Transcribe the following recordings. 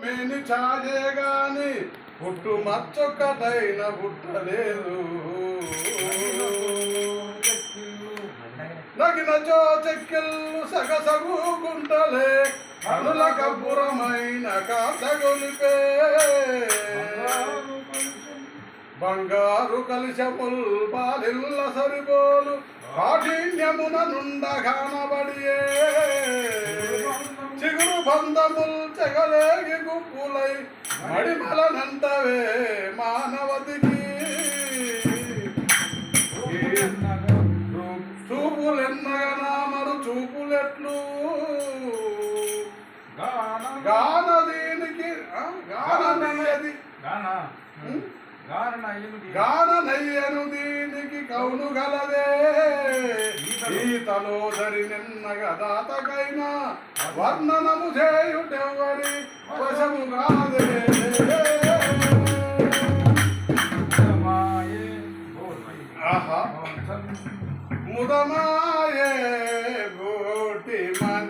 మేని చాజే గాని పుట్టు మచ్చొక్కటైన పుట్టలేదు. నగిన చో చెక్కిళ్ళు సగసగు గుంటలే కనుల కబ్బురమైన కాసగొలిపే బంగారు కలిశముల్ బాలిల్ల సరిపోలు కాఠిన్యమున నుండ కానబడియే బంధముల్ చెగలేగి గుంపులై మడిమలనంతవే మానవతికి. చూపులెన్నగా నామరు చూపులెట్లు. గాన దీనికి గాన గాననయ్యను దీనికి కౌను గలదే ఈతలో దరి నిన్నగ దాతకైనా వర్ణనము చేయుటెవరి వశము కాదే ముదమాయే గోటి మన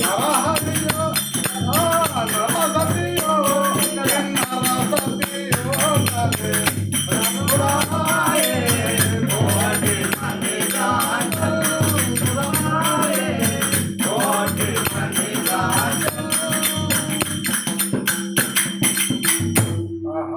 나라 하리라 아 나라 가리